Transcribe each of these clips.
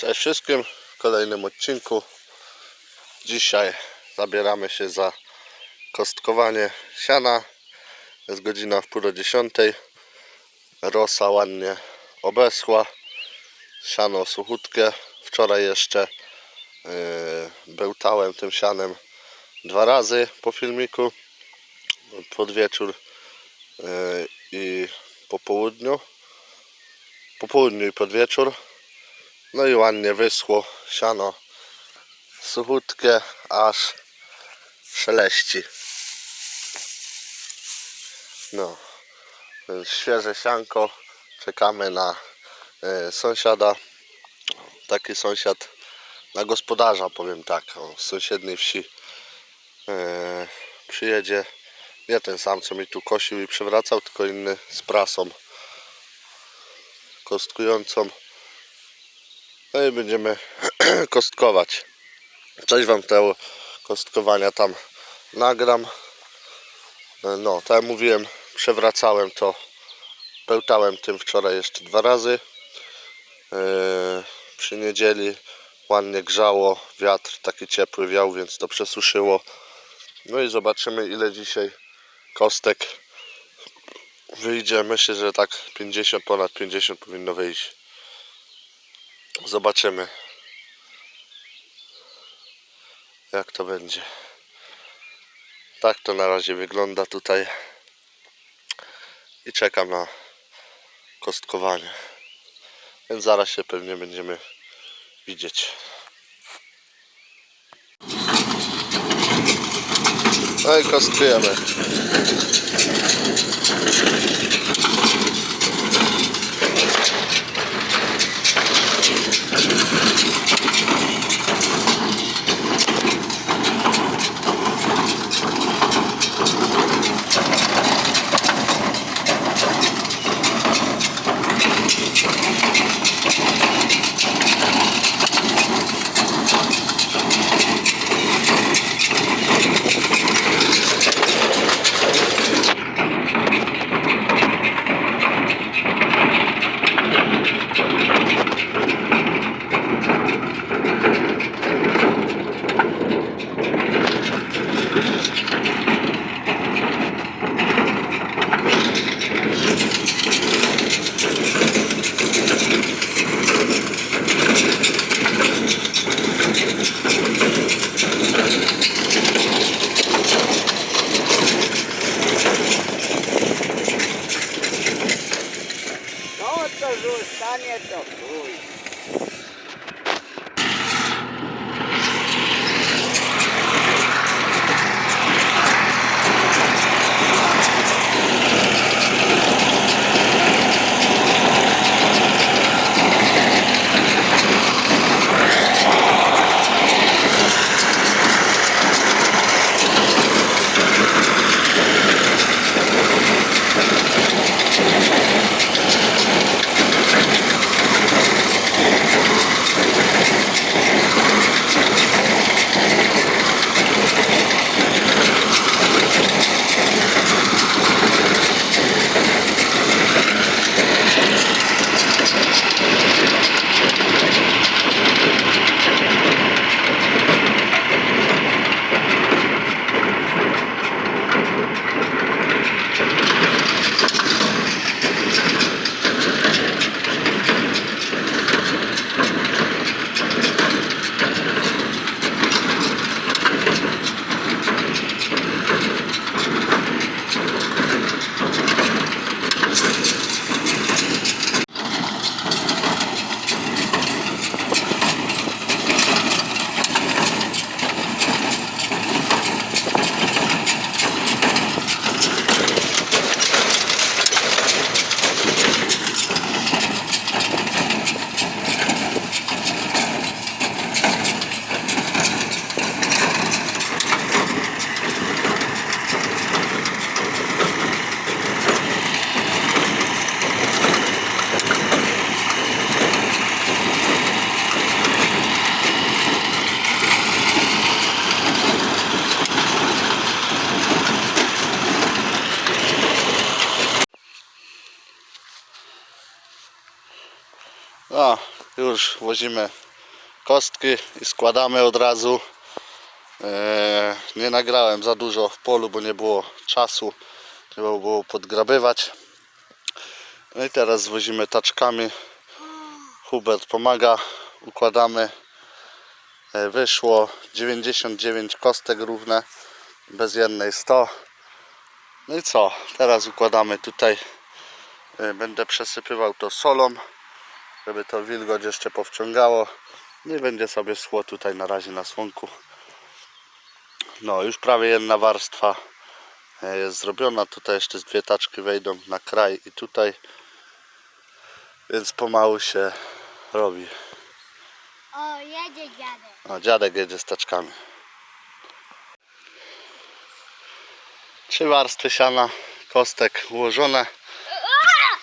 Cześć wszystkim w kolejnym odcinku. Dzisiaj zabieramy się za kostkowanie siana. Jest godzina w pół do dziesiątej. Rosa ładnie obeschła. Siano suchutkie. Wczoraj jeszcze yy, bełtałem tym sianem dwa razy po filmiku. Pod wieczór yy, i po południu. Po południu i pod wieczór. No i ładnie wyschło siano suchutkie, aż szeleści. No, świeże sianko. Czekamy na e, sąsiada. Taki sąsiad na gospodarza, powiem tak, o, z sąsiedniej wsi e, przyjedzie. Nie ten sam, co mi tu kosił i przewracał, tylko inny z prasą kostkującą. No i będziemy kostkować. Część Wam tego kostkowania tam nagram. No, tak jak mówiłem, przewracałem to, pełtałem tym wczoraj jeszcze dwa razy. Yy, przy niedzieli ładnie grzało, wiatr taki ciepły wiał, więc to przesuszyło. No i zobaczymy ile dzisiaj kostek wyjdzie. Myślę, że tak 50, ponad 50 powinno wyjść. Zobaczymy, jak to będzie. Tak to na razie wygląda tutaj. I czekam na kostkowanie. Więc zaraz się pewnie będziemy widzieć. No i kostkujemy. No to zostanie Już wozimy kostki i składamy od razu. E, nie nagrałem za dużo w polu, bo nie było czasu. Trzeba było podgrabywać. No i teraz zwozimy taczkami. Hubert pomaga, układamy. E, Wyszło 99 kostek równe, bez jednej 100. No i co? Teraz układamy tutaj. E, Będę przesypywał to solą, żeby to wilgoć jeszcze powciągało. No i będzie sobie szło tutaj na razie na słonku. No, już prawie jedna warstwa e, jest zrobiona. Tutaj jeszcze z dwie taczki wejdą na kraj i tutaj. Więc pomału się robi. O, jedzie dziadek. O, dziadek jedzie z taczkami. Trzy warstwy siana, kostek ułożone.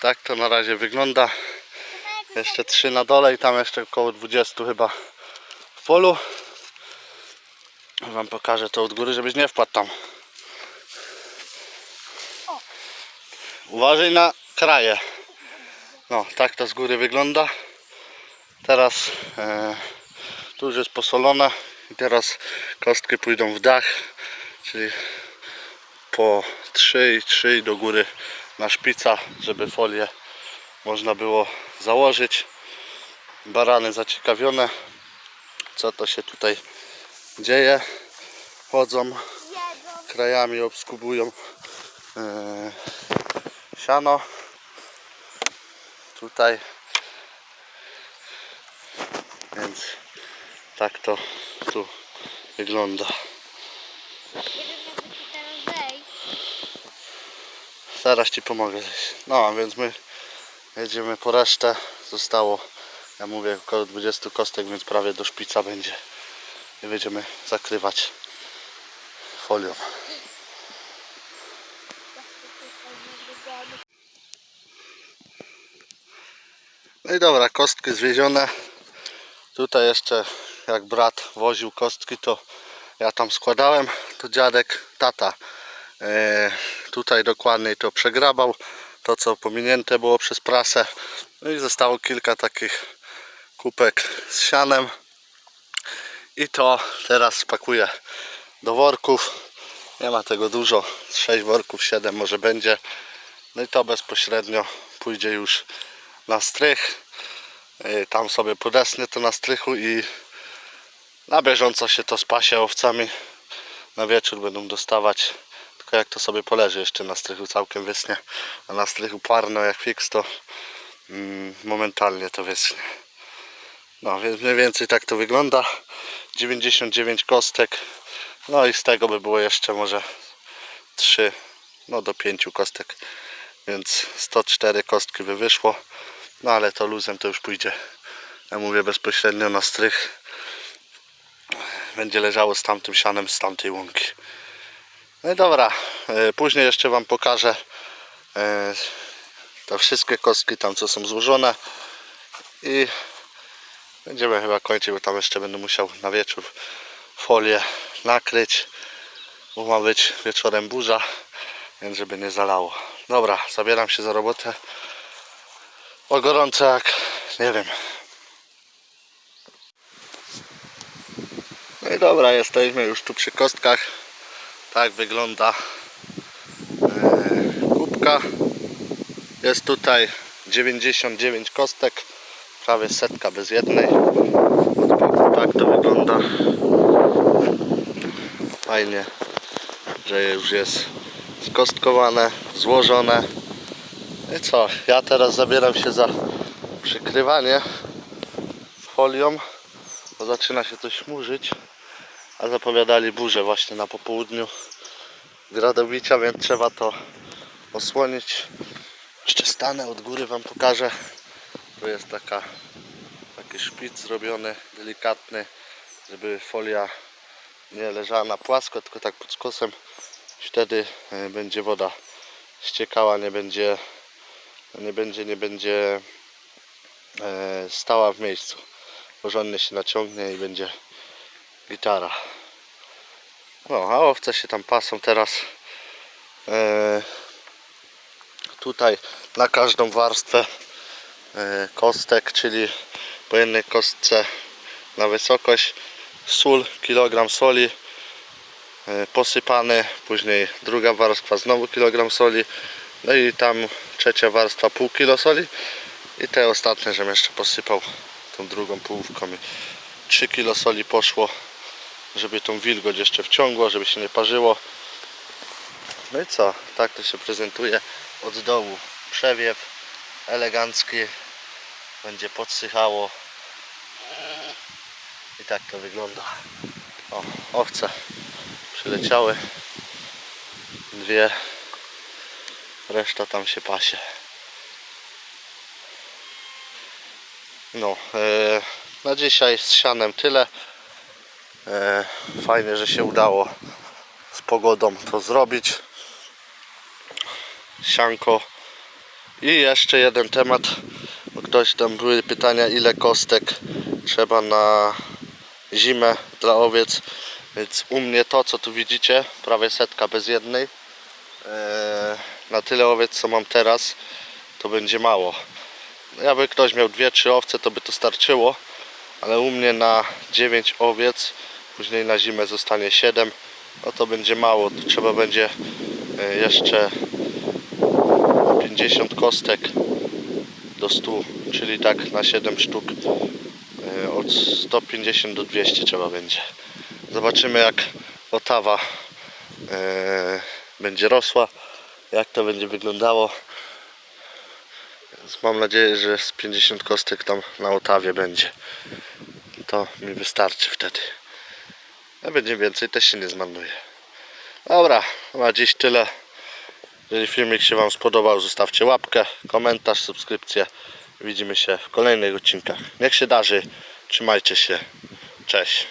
Tak to na razie wygląda. Jeszcze trzy na dole i tam jeszcze około 20 chyba w polu. Wam pokażę to od góry, żebyś nie wpadł tam. Uważaj na kraje. No, tak to z góry wygląda. Teraz e, tu już jest posolone i teraz kostki pójdą w dach, czyli po 3 i 3 do góry na szpica, żeby folię można było założyć. Barany zaciekawione, co to się tutaj dzieje. Chodzą krajami, obskubują e, siano. Tutaj. Więc tak to tu wygląda. Zaraz Ci pomogę. No, więc my jedziemy po resztę. Zostało, ja mówię, około 20 kostek, więc prawie do szpica będzie. I będziemy zakrywać folią. No i dobra, kostki zwiezione. Tutaj jeszcze jak brat woził kostki, to ja tam składałem. To dziadek, tata e, tutaj dokładniej to przegrabał. To co pominięte było przez prasę. No i zostało kilka takich kupek z sianem. I to teraz spakuję do worków. Nie ma tego dużo. 6 worków, 7 może będzie. No i to bezpośrednio pójdzie już na strych. Yy, Tam sobie podesnę to na strychu i na bieżąco się to spasie owcami. Na wieczór będą dostawać. Tylko jak to sobie poleży jeszcze na strychu całkiem wysnie. A na strychu parno jak fix to mm, momentalnie to wyschnie. No więc mniej więcej tak to wygląda. 99 kostek. No i z tego by było jeszcze może 3 no do 5 kostek. Więc 104 kostki by wyszło. No ale to luzem to już pójdzie. Ja mówię bezpośrednio na strych. Będzie leżało z tamtym sianem z tamtej łąki. No i dobra, e, później jeszcze Wam pokażę e, te wszystkie kostki tam co są złożone i będziemy chyba kończyć, bo tam jeszcze będę musiał na wieczór folię nakryć, bo ma być wieczorem burza, więc żeby nie zalało. Dobra, zabieram się za robotę. O gorąco jak nie wiem. No i dobra, jesteśmy już tu przy kostkach. Tak wygląda e, kubka. Jest tutaj 99 kostek, prawie setka bez jednej. Tak to wygląda. Fajnie, że już jest skostkowane, złożone. I co? Ja teraz zabieram się za przykrywanie folią, bo zaczyna się to śmurzyć. A zapowiadali burzę właśnie na popołudniu gradobicia, więc trzeba to osłonić. Jeszcze stanę od góry Wam pokażę. Tu jest taka, taki szpic zrobiony, delikatny, żeby folia nie leżała na płasko, tylko tak pod skosem. Wtedy e, będzie woda ściekała, nie będzie nie będzie, nie będzie e, stała w miejscu. Porządnie się naciągnie i będzie gitara. No, a owce się tam pasą teraz. E, tutaj na każdą warstwę e, kostek, czyli po jednej kostce na wysokość, sól, kilogram soli, e, posypany, później druga warstwa, znowu kilogram soli, no i tam trzecia warstwa, pół kilo soli i te ostatnie, żebym jeszcze posypał tą drugą połówką. i 3 kilo soli poszło, żeby tą wilgoć jeszcze wciągło, żeby się nie parzyło. No i co? Tak to się prezentuje od dołu. Przewiew elegancki. Będzie podsychało. I tak to wygląda. O, owce przyleciały. Dwie. Reszta tam się pasie. No, e, na dzisiaj z sianem tyle. E, fajnie, że się udało z pogodą to zrobić. Sianko. I jeszcze jeden temat. Ktoś tam były pytania, ile kostek trzeba na zimę dla owiec. Więc u mnie to, co tu widzicie, prawie setka bez jednej. E, na tyle owiec, co mam teraz, to będzie mało. Jakby ktoś miał dwie, trzy owce, to by to starczyło. Ale u mnie na 9 owiec, później na zimę zostanie 7, no to będzie mało. To trzeba będzie e, jeszcze 50 kostek do 100, czyli tak na 7 sztuk e, od 150 do 200 trzeba będzie. Zobaczymy jak otawa e, będzie rosła, jak to będzie wyglądało. Mam nadzieję, że z 50 kostek tam na otawie będzie. To mi wystarczy wtedy. A będzie więcej, też się nie zmarnuje. Dobra, na dziś tyle. Jeżeli filmik się Wam spodobał, zostawcie łapkę, komentarz, subskrypcję. Widzimy się w kolejnych odcinkach. Niech się darzy. Trzymajcie się. Cześć.